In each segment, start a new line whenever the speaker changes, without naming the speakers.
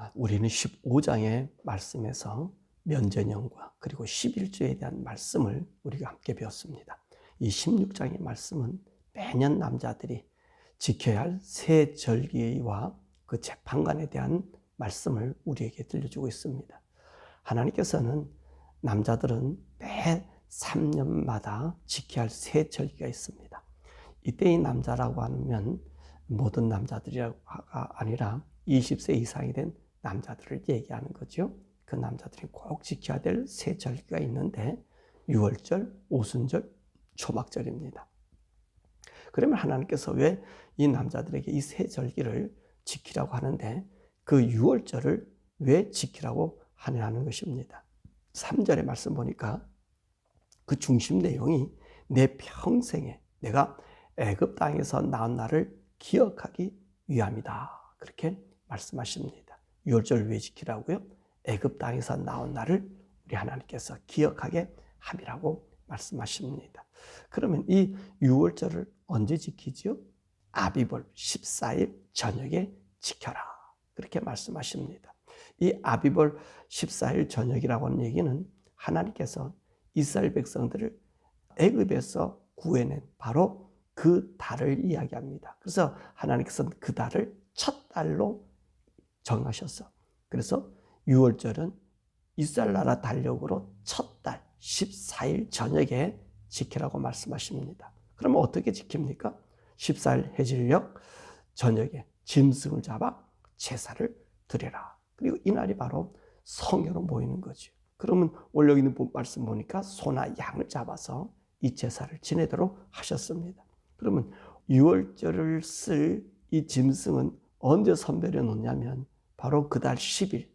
아, 우리는 15장의 말씀에서 면전형과 그리고 11조에 대한 말씀을 우리가 함께 배웠습니다. 이 16장의 말씀은 매년 남자들이 지켜야 할 새 절기와 그 재판관에 대한 말씀을 우리에게 들려주고 있습니다. 하나님께서는 남자들은 매 3년마다 지켜야 할 새 절기가 있습니다. 이때의 남자라고 하면 모든 남자들이가 아니라 20세 이상이 된 남자들을 얘기하는 거죠. 그 남자들이 꼭 지켜야 될새 절기가 있는데 6월절, 오순절, 초막절입니다. 그러면 하나님께서 왜 이 남자들에게 이새 절기를 지키라고 하는데 그 6월절을 왜 지키라고 하냐는 것입니다. 3절의 말씀 보니까 그 중심 내용이 내 평생에 내가 애굽 땅에서 나온 날을 기억하기 위함이다. 그렇게 말씀하십니다. 6월절 왜 지키라고요? 애굽 땅에서 나온 날을 우리 하나님께서 기억하게 함이라고 말씀하십니다. 그러면 이 6월절을 언제 지키죠? 아비벌 14일 저녁에 지켜라. 그렇게 말씀하십니다. 이 아비벌 14일 저녁이라고 하는 얘기는 하나님께서 이스라엘 백성들을 애굽에서 구해낸 바로 그 달을 이야기합니다. 그래서 하나님께서는 그 달을 첫 달로 정하셨어. 그래서 6월절은 이스라엘 나라 달력으로 첫 달 14일 저녁에 지키라고 말씀하십니다. 그러면 어떻게 지킵니까? 14일 해질녘 저녁에 짐승을 잡아 제사를 드려라. 그리고 이날이 바로 성회로 모이는 거죠. 그러면 원래 있는 말씀 보니까 소나 양을 잡아서 이 제사를 지내도록 하셨습니다. 그러면 6월절을 쓸 이 짐승은 언제 선별해 놓냐면 바로 그달 10일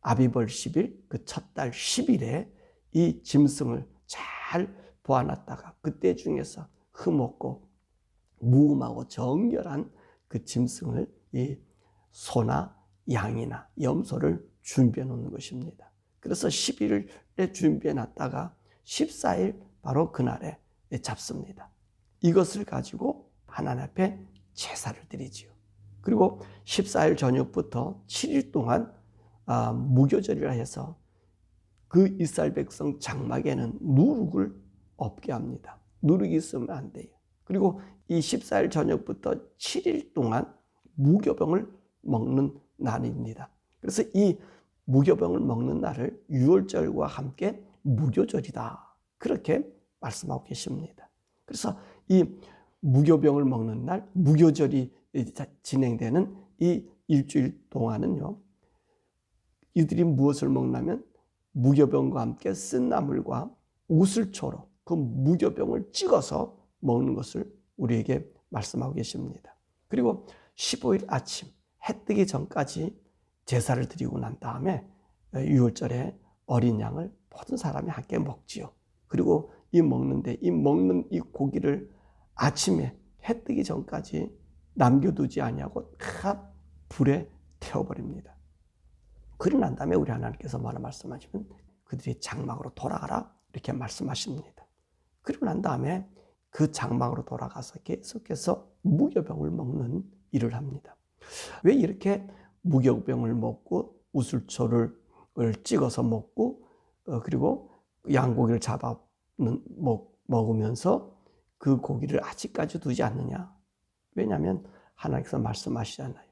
아비벌 10일 그 첫 달 10일에 이 짐승을 잘 보아놨다가 그때 중에서 흠없고 무음하고 정결한 그 짐승을 이 소나 양이나 염소를 준비해 놓는 것입니다. 그래서 10일에 준비해 놨다가 14일 바로 그날에 잡습니다. 이것을 가지고 하나님 앞에 제사를 드리지요. 그리고 14일 저녁부터 7일 동안 아, 무교절이라 해서 그 이스라엘 백성 장막에는 누룩을 없게 합니다. 누룩이 있으면 안 돼요. 그리고 이 14일 저녁부터 7일 동안 무교병을 먹는 날입니다. 그래서 이 무교병을 먹는 날을 6월절과 함께 무교절이다. 그렇게 말씀하고 계십니다. 그래서 이 무교병을 먹는 날, 무교절이 진행되는 이 일주일 동안은요, 이들이 무엇을 먹냐면 무교병과 함께 쓴 나물과 우슬초로 그 무교병을 찍어서 먹는 것을 우리에게 말씀하고 계십니다. 그리고 15일 아침 해 뜨기 전까지 제사를 드리고 난 다음에 6월절에 어린 양을 모든 사람이 함께 먹지요. 그리고 이 먹는데 이 먹는 이 고기를 아침에 해 뜨기 전까지 남겨두지 아니하고 다 불에 태워버립니다. 그러고 난 다음에 우리 하나님께서 뭐라 말씀하시면 그들이 장막으로 돌아가라 이렇게 말씀하십니다. 그리고 난 다음에 그 장막으로 돌아가서 계속해서 무교병을 먹는 일을 합니다. 왜 이렇게 무교병을 먹고 우슬초를 찍어서 먹고 어, 그리고 양고기를 잡아 먹으면서 그 고기를 아직까지 두지 않느냐? 왜냐하면 하나님께서 말씀하시잖아요.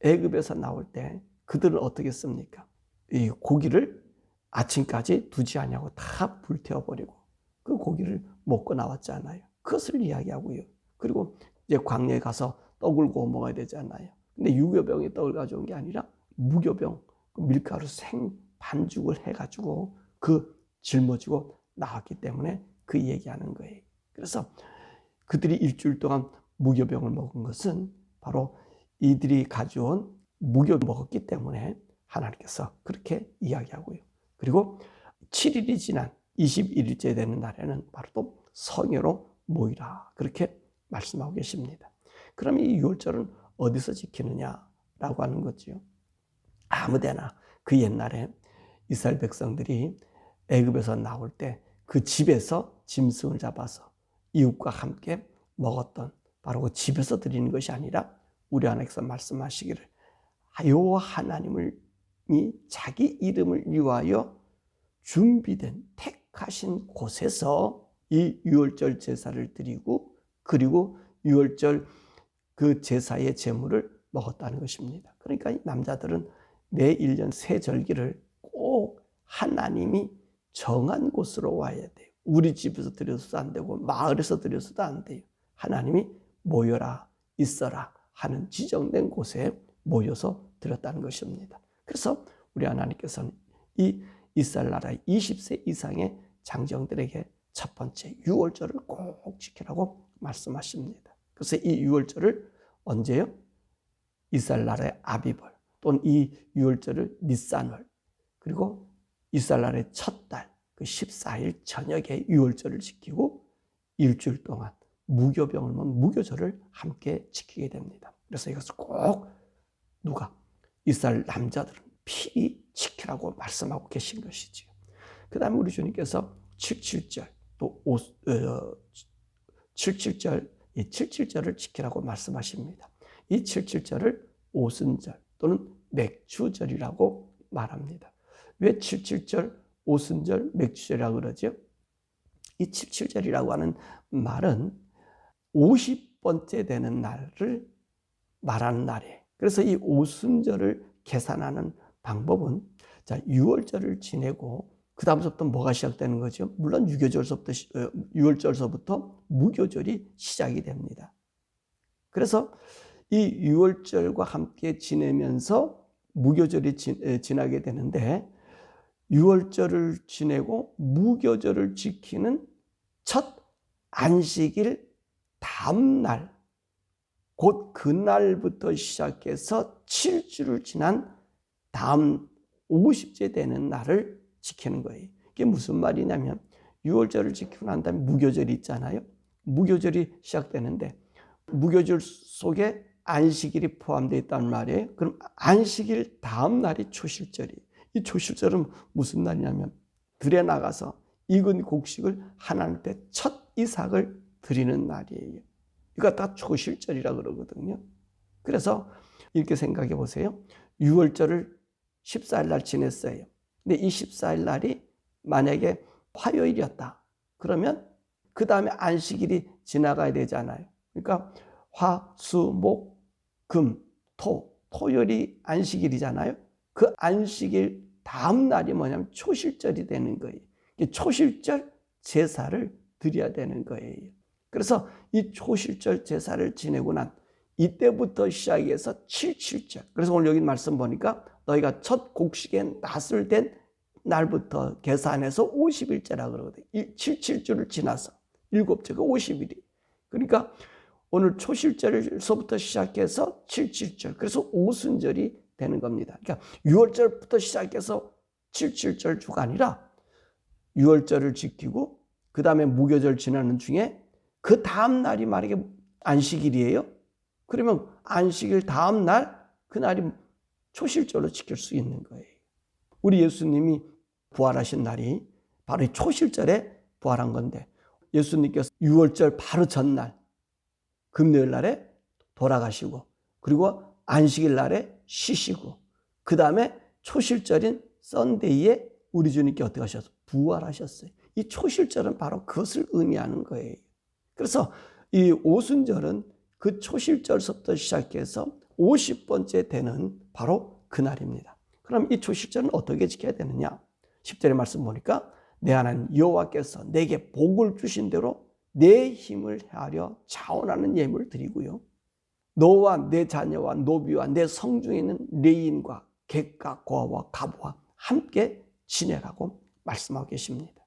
애굽에서 나올 때 그들은 어떻게 씁니까? 이 고기를 아침까지 두지 않냐고 다 불태워버리고 그 고기를 먹고 나왔잖아요. 그것을 이야기하고요. 그리고 이제 광야에 가서 떡을 구워 먹어야 되잖아요. 근데 유교병이 떡을 가져온 게 아니라 무교병, 그 밀가루 생 반죽을 해가지고 그 짊어지고 나왔기 때문에 그 얘기하는 거예요. 그래서 그들이 일주일 동안 무교병을 먹은 것은 바로 이들이 가져온 무교 먹었기 때문에 하나님께서 그렇게 이야기하고요. 그리고 7일이 지난 21일째 되는 날에는 바로 또 성회로 모이라. 그렇게 말씀하고 계십니다. 그럼 이 6월절은 어디서 지키느냐라고 하는 거지요. 아무데나 그 옛날에 이스라엘 백성들이 애굽에서 나올 때 그 집에서 짐승을 잡아서 이웃과 함께 먹었던 바로 그 집에서 드리는 것이 아니라 우리 하나님께서 말씀하시기를 여호와 하나님을 이 자기 이름을 위하여 준비된 택하신 곳에서 이 유월절 제사를 드리고 그리고 유월절 그 제사의 제물을 먹었다는 것입니다. 그러니까 이 남자들은 매 1년 세 절기를 꼭 하나님이 정한 곳으로 와야 돼요. 우리 집에서 드려서도 안 되고 마을에서 드려서도 안 돼요. 하나님이 모여라 있어라 하는 지정된 곳에 모여서 드렸다는 것입니다. 그래서 우리 하나님께서는 이 이스라엘 나라의 20세 이상의 장정들에게 첫 번째 유월절을 꼭 지키라고 말씀하십니다. 그래서 이 유월절을 언제요? 이스라엘 나라의 아비벌 또는 이 유월절을 니산월 그리고 이스라엘 나라의 첫 달 그 14일 저녁에 유월절을 지키고 일주일 동안 무교병을 먹은 무교절을 함께 지키게 됩니다. 그래서 이것을 꼭 누가 이스라엘 남자들은 필히 지키라고 말씀하고 계신 것이지요. 그 다음에 우리 주님께서 77절 또 5, 어, 77절 이 77절을 지키라고 말씀하십니다. 이 77절을 오순절 또는 맥주절이라고 말합니다. 왜 77절, 오순절, 맥주절이라고 그러죠? 이 77절이라고 하는 말은 50번째 되는 날을 말하는 날이에요. 그래서 이 오순절을 계산하는 방법은 자, 6월절을 지내고 그 다음부터 뭐가 시작되는 거죠? 물론 유교절서부터 6월절서부터 어, 무교절이 시작이 됩니다. 그래서 이 6월절과 함께 지내면서 무교절이 지나게 되는데 6월절을 지내고 무교절을 지키는 첫 안식일 다음 날, 곧 그날부터 시작해서 7주를 지난 다음 50째 되는 날을 지키는 거예요. 이게 무슨 말이냐면 6월절을 지키고 난 다음에 무교절이 있잖아요. 무교절이 시작되는데 무교절 속에 안식일이 포함되어 있단 말이에요. 그럼 안식일 다음 날이 초실절이. 이 초실절은 무슨 날이냐면 들에 나가서 익은 곡식을 하나님 앞에 첫 이삭을 드리는 날이에요. 이거 다 초실절이라 그러거든요. 그래서 이렇게 생각해 보세요. 6월절을 14일 날 지냈어요. 근데 이 14일 날이 만약에 화요일이었다. 그러면 그 다음에 안식일이 지나가야 되잖아요. 그러니까 화, 수, 목, 금, 토. 토요일이 안식일이잖아요. 그 안식일 다음 날이 뭐냐면 초실절이 되는 거예요. 초실절 제사를 드려야 되는 거예요. 그래서 이 초실절 제사를 지내고 난 이때부터 시작해서 77절. 그래서 오늘 여기 말씀 보니까 너희가 첫 곡식에 낫을 된 날부터 계산해서 50일째라 그러거든. 77주를 지나서 일곱째가 50일이. 그러니까 오늘 초실절에서부터 시작해서 77절. 그래서 오순절이 되는 겁니다. 그러니까 6월절부터 시작해서 77절 주가 아니라 6월절을 지키고 그 다음에 무교절 지나는 중에 그 다음 날이 만약에 안식일이에요. 그러면 안식일 다음 날 그날이 초실절로 지킬 수 있는 거예요. 우리 예수님이 부활하신 날이 바로 이 초실절에 부활한 건데 예수님께서 6월절 바로 전날 금요일 날에 돌아가시고 그리고 안식일 날에 쉬시고 그 다음에 초실절인 썬데이에 우리 주님께 어떻게 하셨어? 부활하셨어요. 이 초실절은 바로 그것을 의미하는 거예요. 그래서 이 오순절은 그 초실절서부터 시작해서 50번째 되는 바로 그날입니다. 그럼 이 초실절은 어떻게 지켜야 되느냐? 10절의 말씀 보니까 내 하나님 여호와께서 내게 복을 주신 대로 내 힘을 헤아려 자원하는 예물을 드리고요. 너와 내 자녀와 노비와 내 성중에 있는 레인과 객과 고아와 가부와 함께 지내라고 말씀하고 계십니다.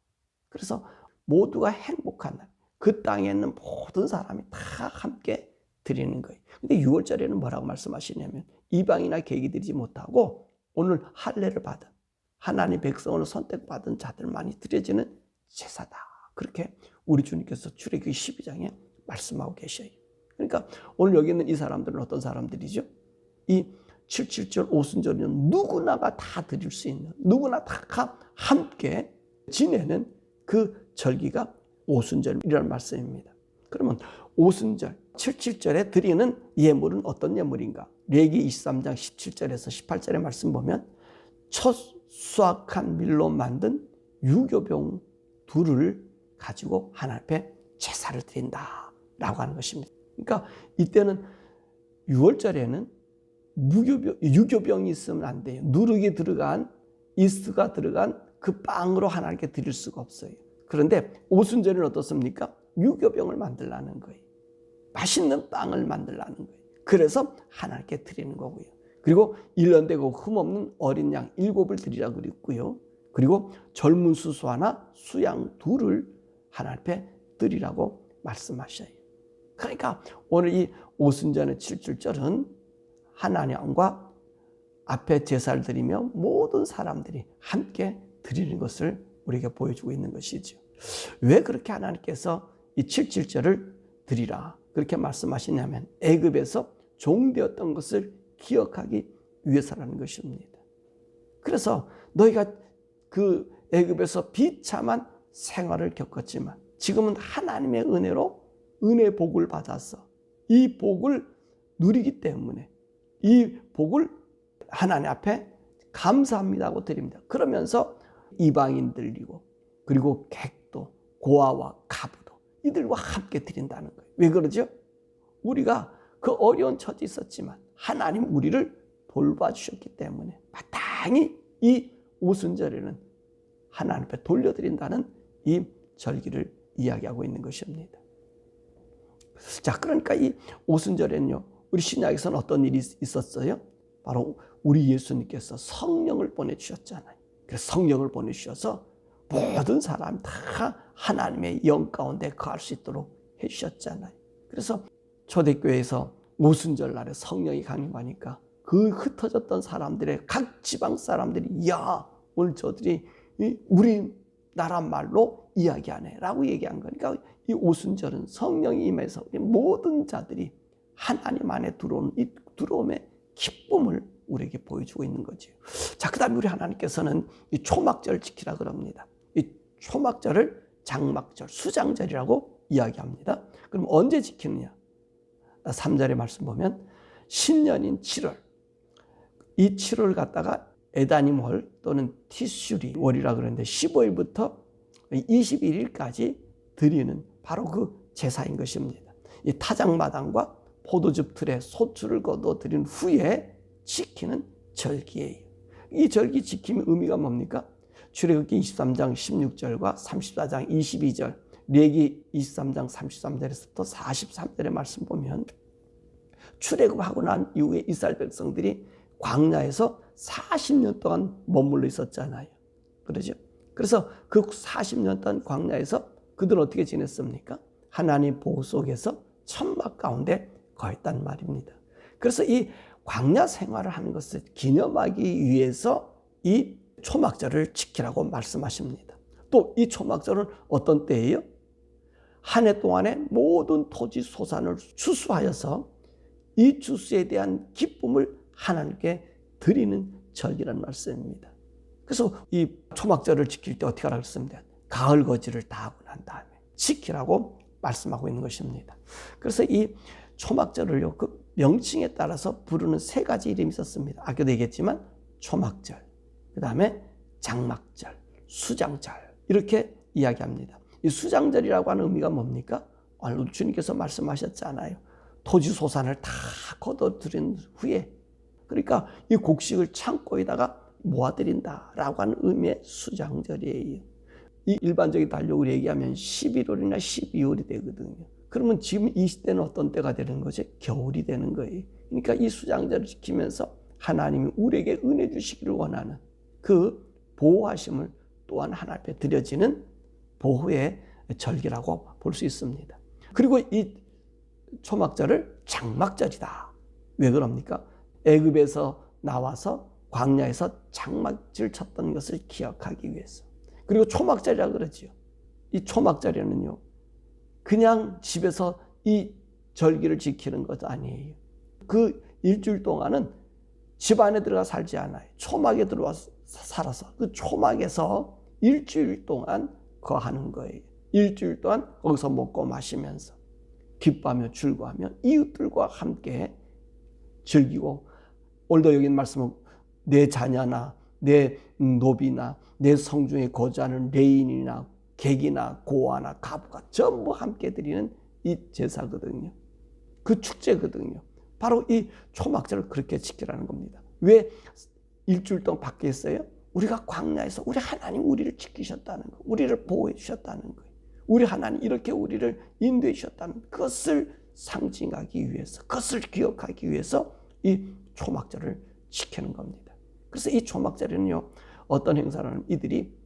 그래서 모두가 행복한 날, 그 땅에 있는 모든 사람이 다 함께 드리는 거예요. 근데 6월절에는 뭐라고 말씀하시냐면 이방이나 계기들이지 못하고 오늘 할례를 받은 하나님 백성으로 선택받은 자들만이 드려지는 제사다. 그렇게 우리 주님께서 출애굽기 12장에 말씀하고 계셔요. 그러니까 오늘 여기 있는 이 사람들은 어떤 사람들이죠? 이 77절 오순절은 누구나가 다 드릴 수 있는 누구나 다 함께 지내는 그 절기가 오순절이라는 말씀입니다. 그러면 오순절 77절에 드리는 예물은 어떤 예물인가? 레기 23장 17절에서 18절의 말씀 보면 첫 수확한 밀로 만든 유교병 둘을 가지고 하나님 앞에 제사를 드린다 라고 하는 것입니다. 그러니까 이때는 6월절에는 무교병, 유교병이 있으면 안 돼요. 누룩이 들어간 이스트가 들어간 그 빵으로 하나님께 드릴 수가 없어요. 그런데 오순절은 어떻습니까? 유교병을 만들라는 거예요. 맛있는 빵을 만들라는 거예요. 그래서 하나님께 드리는 거고요. 그리고 1년 되고 흠없는 어린 양 일곱을 드리라 그랬고요. 그리고 젊은 수수 하나, 수양 둘을 하나님 앞에 드리라고 말씀하셔요. 그러니까 오늘 이 오순절의 7줄절은 하나님과 앞에 제사를 드리며 모든 사람들이 함께 드리는 것을 우리에게 보여주고 있는 것이죠. 왜 그렇게 하나님께서 이 7절을 드리라 그렇게 말씀하시냐면 애굽에서 종되었던 것을 기억하기 위해서라는 것입니다. 그래서 너희가 그 애굽에서 비참한 생활을 겪었지만 지금은 하나님의 은혜로 은혜 복을 받아서 이 복을 누리기 때문에 이 복을 하나님 앞에 감사합니다고 드립니다. 그러면서 이방인들이고 그리고 객도 고아와 가부도 이들과 함께 드린다는 거예요. 왜 그러죠? 우리가 그 어려운 처지 있었지만 하나님 우리를 돌봐주셨기 때문에 마땅히 이 오순절에는 하나님 앞에 돌려드린다는 이 절기를 이야기하고 있는 것입니다. 자, 그러니까 이 오순절에는요, 우리 신약에서는 어떤 일이 있었어요? 바로 우리 예수님께서 성령을 보내주셨잖아요. 그래서 성령을 보내주셔서 모든 사람 다 하나님의 영 가운데 거할 수 있도록 해주셨잖아요. 그래서 초대교회에서 오순절 날에 성령이 강림하니까 그 흩어졌던 사람들의 각 지방 사람들이 야 오늘 저들이 우리 나라 말로 이야기하네라고 얘기한 거니까 이 오순절은 성령이 임해서 모든 자들이 하나님 안에 들어온 이 들어옴의 기쁨을 우리에게 보여주고 있는 거죠. 자, 그 다음에 우리 하나님께서는 이 초막절 지키라 그럽니다. 이 초막절을 장막절, 수장절이라고 이야기합니다. 그럼 언제 지키느냐? 3절의 말씀 보면 신년인 7월. 이 7월 갖다가 에다님월 또는 티슈리 월이라 그러는데 15일부터 21일까지 드리는 바로 그 제사인 것입니다. 이 타작마당과 포도즙 틀에 소출을 거둬 드린 후에 지키는 절기예요. 이 절기 지킴의 의미가 뭡니까? 출애굽기 23장 16절과 34장 22절, 레기 23장 33절에서부터 43절의 말씀 보면 출애굽하고 난 이후에 이스라엘 백성들이 광야에서 40년 동안 머물러 있었잖아요. 그러죠? 그래서 그 40년 동안 광야에서 그들은 어떻게 지냈습니까? 하나님 보호 속에서 천막 가운데 거했단 말입니다. 그래서 이 광야 생활을 하는 것을 기념하기 위해서 이 초막절을 지키라고 말씀하십니다. 또 이 초막절은 어떤 때예요? 한 해 동안에 모든 토지 소산을 추수하여서 이 추수에 대한 기쁨을 하나님께 드리는 절기란 말씀입니다. 그래서 이 초막절을 지킬 때 어떻게 하라고 했습니다. 가을 거지를 다 하고 난 다음에 지키라고 말씀하고 있는 것입니다. 그래서 이 초막절을요, 그 명칭에 따라서 부르는 세 가지 이름이 있었습니다. 아까도 얘기했지만 초막절, 그 다음에 장막절, 수장절 이렇게 이야기합니다. 이 수장절이라고 하는 의미가 뭡니까? 오늘 주님께서 말씀하셨잖아요. 토지 소산을 다 거둬들인 후에 그러니까 이 곡식을 창고에다가 모아드린다라고 하는 의미의 수장절이에요. 이 일반적인 달력으로 얘기하면 11월이나 12월이 되거든요. 그러면 지금 이 시대는 어떤 때가 되는 거지? 겨울이 되는 거예요. 그러니까 이 수장절을 지키면서 하나님이 우리에게 은혜 주시기를 원하는 그 보호하심을 또한 하나님 앞에 드려지는 보호의 절기라고 볼 수 있습니다. 그리고 이 초막절을 장막절이다. 왜 그럽니까? 애굽에서 나와서 광야에서 장막질 쳤던 것을 기억하기 위해서. 그리고 초막절이라 그러지요. 이 초막절에는요. 그냥 집에서 이 절기를 지키는 것 아니에요. 그 일주일 동안은 집 안에 들어가 살지 않아요. 초막에 들어와 살아서 그 초막에서 일주일 동안 거하는 거예요. 일주일 동안 거기서 먹고 마시면서 기뻐하며 즐거워하며 이웃들과 함께 즐기고 오늘도 여기 말씀은 내 자녀나 내 노비나 내 성중에 거주하는 레인이나 객이나 고아나 가부가 전부 함께 드리는 이 제사거든요. 그 축제거든요. 바로 이 초막절을 그렇게 지키라는 겁니다. 왜 일주일 동안 밖에 있어요? 우리가 광야에서 우리 하나님 우리를 지키셨다는 거, 우리를 보호해 주셨다는 거예요. 우리 하나님 이렇게 우리를 인도해 주셨다는 그것을 상징하기 위해서, 그것을 기억하기 위해서 이 초막절을 지키는 겁니다. 그래서 이 초막절에는요, 어떤 하면 이들이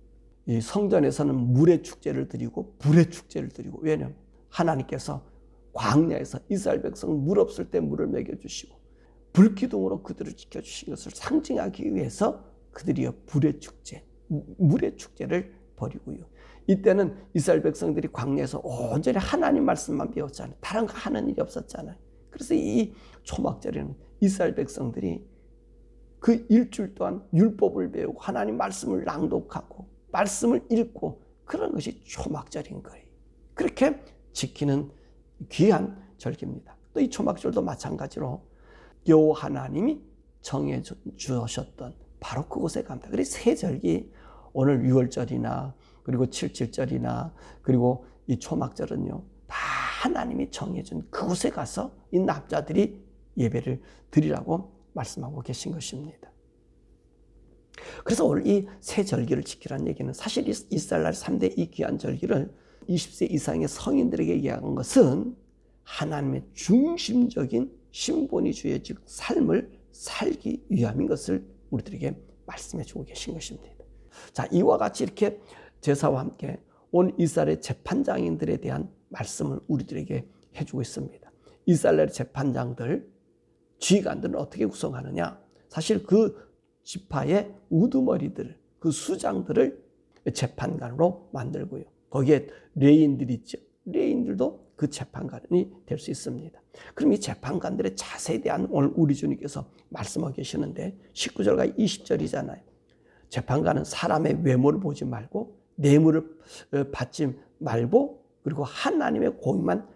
이 성전에서는 물의 축제를 드리고 불의 축제를 드리고 왜냐하면 하나님께서 광야에서 이스라엘 백성 물 없을 때 물을 먹여 주시고 불기둥으로 그들을 지켜 주신 것을 상징하기 위해서 그들이 불의 축제, 물의 축제를 벌이고요. 이때는 이스라엘 백성들이 광야에서 온전히 하나님 말씀만 배웠잖아요. 다른 거 하는 일이 없었잖아요. 그래서 이 초막절에는 이스라엘 백성들이 그 일주일 동안 율법을 배우고 하나님 말씀을 낭독하고 말씀을 읽고 그런 것이 초막절인 거예요. 그렇게 지키는 귀한 절기입니다. 또 이 초막절도 마찬가지로 여호 하나님이 정해 주셨던 바로 그곳에 갑니다. 그래서 세 절기 오늘 6월절이나 그리고 77절이나 그리고 이 초막절은요. 다 하나님이 정해 준 그곳에 가서 이 남자들이 예배를 드리라고 말씀하고 계신 것입니다. 그래서 오늘 이세 절기를 지키라는 얘기는 사실 이스라엘 3대 이 귀한 절기를 20세 이상의 성인들에게 얘기한 것은 하나님의 중심적인 신본이 주의 즉 삶을 살기 위함인 것을 우리들에게 말씀해 주고 계신 것입니다. 자, 이와 같이 이렇게 제사와 함께 온 이스라엘의 재판장인들에 대한 말씀을 우리들에게 해주고 있습니다. 이스라엘 재판장들, 지휘관들은 어떻게 구성하느냐? 사실 그 지파의 우두머리들, 그 수장들을 재판관으로 만들고요. 거기에 레인들 있죠. 레인들도 그 재판관이 될 수 있습니다. 그럼 이 재판관들의 자세에 대한 오늘 우리 주님께서 말씀하고 계시는데 19절과 20절이잖아요. 재판관은 사람의 외모를 보지 말고 뇌물을 어, 받지 말고 그리고 하나님의 공의만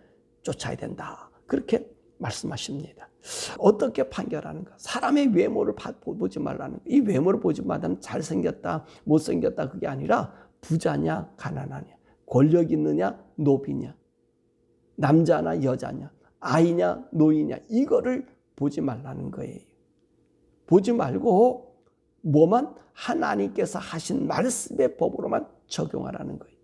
쫓아야 된다. 그렇게 말씀하십니다. 어떻게 판결하는가? 사람의 외모를 보지 말라는 이 외모를 보지 말면 잘생겼다, 못생겼다 그게 아니라 부자냐, 가난하냐, 권력 있느냐, 노비냐, 남자나 여자냐, 아이냐, 노이냐 이거를 보지 말라는 거예요. 보지 말고 뭐만 하나님께서 하신 말씀의 법으로만 적용하라는 거예요.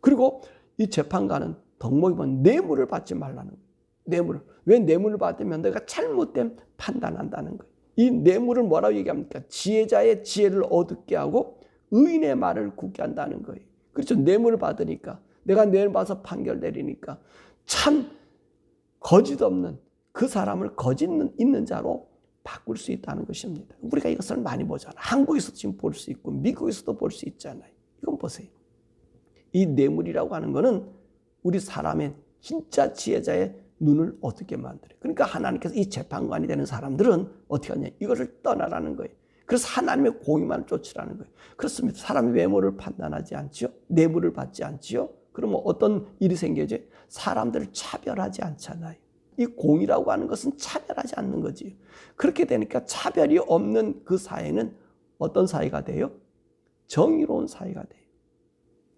그리고 이 재판관은 덕목이면 뇌물을 받지 말라는 거예요. 뇌물을. 왜 뇌물을 받으면 내가 잘못된 판단한다는 거예요. 이 뇌물을 뭐라고 얘기합니까? 지혜자의 지혜를 어둡게 하고 의인의 말을 굳게 한다는 거예요. 그렇죠. 뇌물을 받으니까 내가 뇌를 봐서 판결 내리니까 참 거짓 없는 그 사람을 거짓 있는 자로 바꿀 수 있다는 것입니다. 우리가 이것을 많이 보잖아. 한국에서도 지금 볼 수 있고 미국에서도 볼 수 있잖아요. 이건 보세요. 이 뇌물이라고 하는 것은 우리 사람의 진짜 지혜자의 눈을 어떻게 만들어요. 그러니까 하나님께서 이 재판관이 되는 사람들은 어떻게 하냐. 이것을 떠나라는 거예요. 그래서 하나님의 공의만 쫓으라는 거예요. 그렇습니다. 사람이 외모를 판단하지 않지요. 뇌물을 받지 않지요. 그러면 어떤 일이 생겨지? 사람들을 차별하지 않잖아요. 이 공이라고 하는 것은 차별하지 않는 거지. 그렇게 되니까 차별이 없는 그 사회는 어떤 사회가 돼요? 정의로운 사회가 돼요.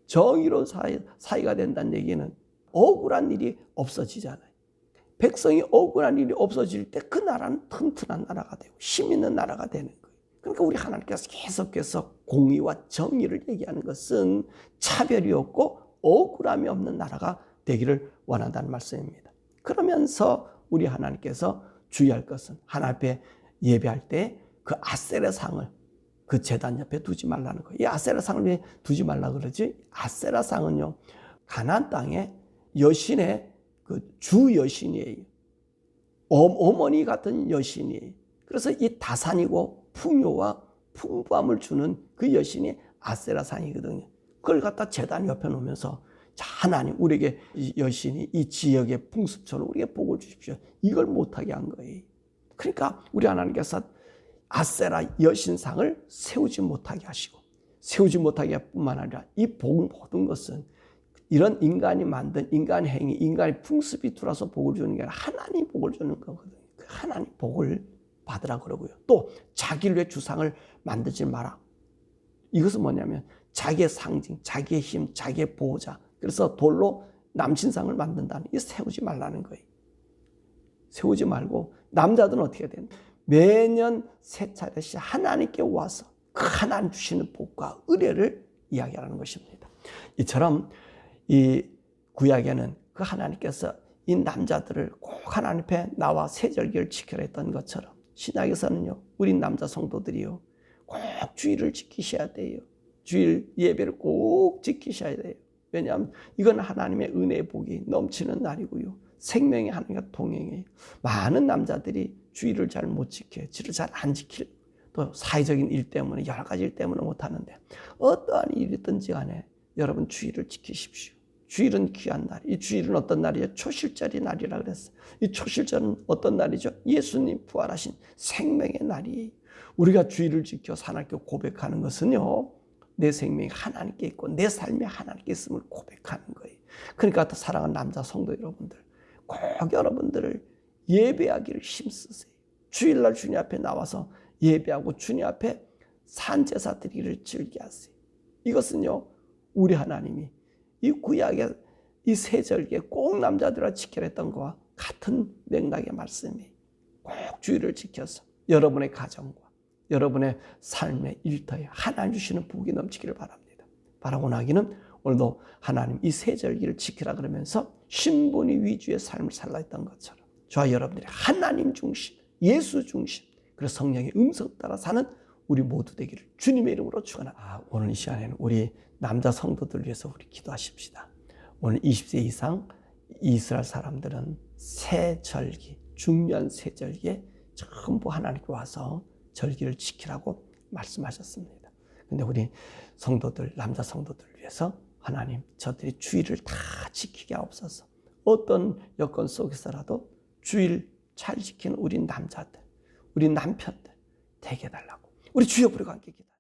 정의로운 사회, 사회가 된다는 얘기는 억울한 일이 없어지잖아요. 백성이 억울한 일이 없어질 때 그 나라는 튼튼한 나라가 되고 힘 있는 나라가 되는 거예요. 그러니까 우리 하나님께서 계속해서 공의와 정의를 얘기하는 것은 차별이 없고 억울함이 없는 나라가 되기를 원한다는 말씀입니다. 그러면서 우리 하나님께서 주의할 것은 하나님 앞에 예배할 때 그 아세라 상을 그 재단 옆에 두지 말라는 거예요. 이 아세라 상을 왜 두지 말라 그러지? 아세라 상은요 가나안 땅에 여신의 그 주 여신이에요. 어머니 같은 여신이에요. 그래서 이 다산이고 풍요와 풍부함을 주는 그 여신이 아세라 상이거든요. 그걸 갖다 재단 옆에 놓으면서 자, 하나님 우리에게 이 여신이 이 지역의 풍습처럼 우리에게 복을 주십시오. 이걸 못하게 한 거예요. 그러니까 우리 하나님께서 아세라 여신상을 세우지 못하게 하시고 세우지 못하게 뿐만 아니라 이 복 모든 것은 이런 인간이 만든 인간 행위, 인간의 풍습이 들어서 복을 주는 게 아니라 하나님 복을 주는 거거든요. 그 하나님 복을 받으라 그러고요. 또 자기를 위해 주상을 만들지 마라. 이것은 뭐냐면 자기의 상징, 자기의 힘, 자기의 보호자. 그래서 돌로 남신상을 만든다는 이 세우지 말라는 거예요. 세우지 말고 남자들은 어떻게 해야 되는? 매년 세 차례씩 하나님께 와서 그 하나님 주시는 복과 의뢰를 이야기하는 것입니다. 이처럼 이 구약에는 그 하나님께서 이 남자들을 꼭 하나님 앞에 나와 세절기를 지켜라 했던 것처럼 신약에서는요 우리 남자 성도들이요 꼭 주의를 지키셔야 돼요. 주일 예배를 꼭 지키셔야 돼요. 왜냐하면 이건 하나님의 은혜의 복이 넘치는 날이고요. 생명의 하나님과 동행해요. 많은 남자들이 주의를 잘못 지켜요. 주를 잘 안 지킬 또 사회적인 일 때문에 여러 가지 일 때문에 못 하는데 어떠한 일이든지 간에 여러분 주의를 지키십시오. 주일은 귀한 날. 이 주일은 어떤 날이죠? 초실절의 날이라 그랬어요. 이 초실절은 어떤 날이죠? 예수님 부활하신 생명의 날이에요. 우리가 주일을 지켜 하나님께 고백하는 것은요. 내 생명이 하나님께 있고 내 삶이 하나님께 있음을 고백하는 거예요. 그러니까 또 사랑하는 남자 성도 여러분들 꼭 여러분들을 예배하기를 힘쓰세요. 주일날 주님 앞에 나와서 예배하고 주님 앞에 산제사 드리기를 즐겨하세요. 이것은요. 우리 하나님이 이 구약의 이 세절기에 꼭 남자들과 지켜야 했던 것과 같은 맥락의 말씀이 꼭 주의를 지켜서 여러분의 가정과 여러분의 삶의 일터에 하나님 주시는 복이 넘치기를 바랍니다. 바라고 나기는 오늘도 하나님 이 세절기를 지키라 그러면서 신분이 위주의 삶을 살라 했던 것처럼 저와 여러분들이 하나님 중심, 예수 중심, 그래서 성령의 음성 따라 사는 우리 모두 되기를 주님의 이름으로 축원합니다. 아, 오늘 이 시간에는 우리 남자 성도들 위해서 우리 기도하십시다. 오늘 20세 이상 이스라엘 사람들은 새 절기, 중요한 새 절기에 전부 하나님께 와서 절기를 지키라고 말씀하셨습니다. 근데 우리 성도들, 남자 성도들 위해서 하나님 저들이 주의를 다 지키게 하옵소서. 어떤 여건 속에서라도 주의를 잘 지키는 우리 남자들, 우리 남편들 되게 해달라고. 우리 주여 부르고 함께 기도.